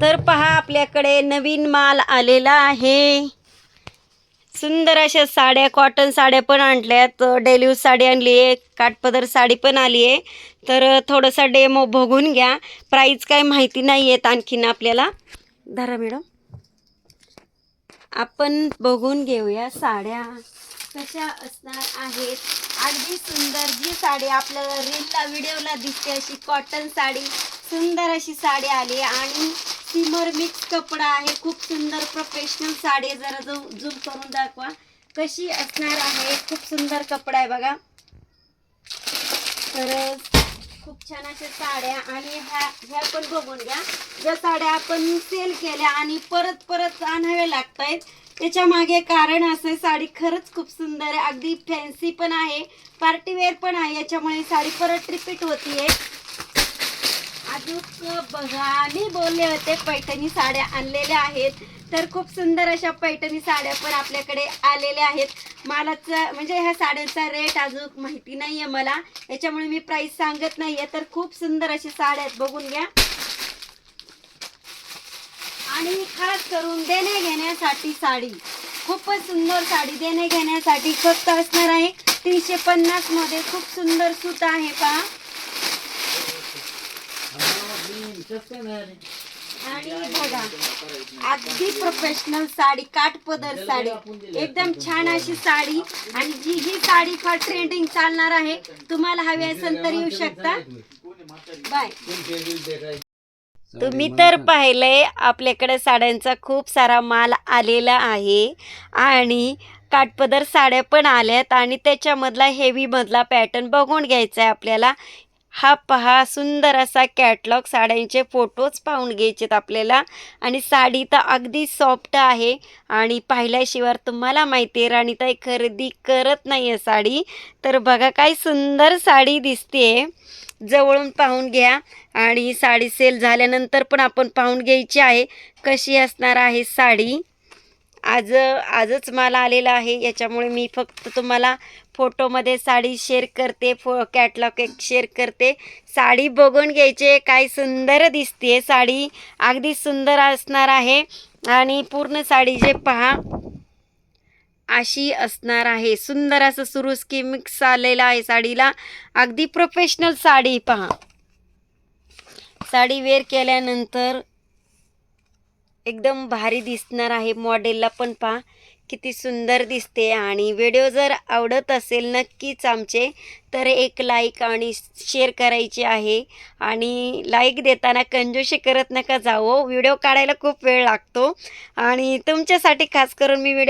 तर पहा आपल्याकडे नवीन माल आलेला आहे. सुंदर अशा साड्या कॉटन साड्या पण आणल्यात. डेली यूज साडी आणली आहे काठपदर साडी पण आली आहे. तर थोडंसा डेमो बघून घ्या. प्राईज काय माहिती नाही आहेत आणखीन आपल्याला. धरा मॅडम आपण बघून घेऊया साड्या. कशा असणार आहेत? अगदी सुंदर जी साडी आपल्याला रीलला व्हिडिओला दिसते अशी कॉटन साडी. सुंदर अशी साडी आली आहे. आणि सिमर मिक्स कपडा आहे. खूप सुंदर प्रोफेशनल साडी जरा जो झूम करून दाखवा. कशी असणार आहे? खूप सुंदर कपडा आहे बघा. तर खूप छान अशा साड्या आणि ह्या ह्या पण बघून घ्या. ज्या साड्या आपण सेल केल्या आणि परत परत आणाव्या लागत आहेत त्याच्यामागे कारण असं आहे, साडी खरंच खूप सुंदर आहे. अगदी फॅन्सी पण आहे. पार्टीवेअर पण आहे. याच्यामुळे साडी परत रिपीट होतीये. अजून बघा. मी बोलले होते पैठणी साड्या आणलेल्या आहेत. तर खूप सुंदर अशा पैठणी साड्या पण आपल्याकडे आलेल्या आहेत. मालाचा म्हणजे ह्या साड्यांचा रेट अजून माहिती नाहीये मला. याच्यामुळे मी प्राइस सांगत नाहीये. तर खूप सुंदर अशी साड्या आहेत. बघून घ्या. आणि खास करून देण्या घेण्यासाठी साडी. खूपच सुंदर साडी देण्या घेण्यासाठी फक्त असणार आहे. तीनशे पन्नासमध्ये खूप सुंदर सूत आहे पहा. आणि बघा अगदी प्रोफेशनल साडी काठपदर साडी एकदम छान अशी साडी आणि जी ही साडी फार ट्रेंडिंग चालणार आहे तुम्हाला हवी असेल तर येऊ शकता. बाय. तुम्ही तर पाहिलंय आपल्याकडे साड्यांचा खूप सारा माल आलेला आहे आणि काठपदर साड्या पण आल्यात आणि त्याच्यामधला हेवी मधला पॅटर्न बघून घ्यायचा आहे आपल्याला. हा पहा सुंदर असा कॅटलॉग साड्यांचे फोटोज पाहून घ्यायचेत आपल्याला. आणि साडी तर अगदी सॉफ्ट आहे. आणि पाहिल्याशिवाय तुम्हाला माहिती आहे राणीताई खरेदी करत नाही आहे साडी. तर बघा काय सुंदर साडी दिसते जवळून पाहून घ्या. आणि साडी सेल झाल्यानंतर पण आपण पाहून घ्यायची आहे. कशी असणार आहे साडी? आज आजच मला आलेला आहे. याच्यामुळे मी फक्त तुम्हाला फोटोमध्ये साडी शेअर करते फो कॅटलॉग एक शेअर करते. साडी बघून घ्यायचे. काय सुंदर दिसते साडी अगदी सुंदर असणार आहे. आणि पूर्ण साडी जे पहा अशी असणार आहे. सुंदर असं सुरू की मिक्स आलेलं आहे साडीला. अगदी प्रोफेशनल साडी पहा. साडी वेअर केल्यानंतर एकदम भारी दिसणार आहे मॉडेलला पण पहा. किती सुंदर दिसते आणि व्हिडिओ जर आवडत असेल नक्कीच आमचे तर एक लाईक आणि शेअर करायचे आहे. आणि लाईक देताना कंजोशी करत नका जावो. व्हिडिओ काढायला खूप वेळ लागतो. आणि तुमच्यासाठी खास करून मी व्हिडिओ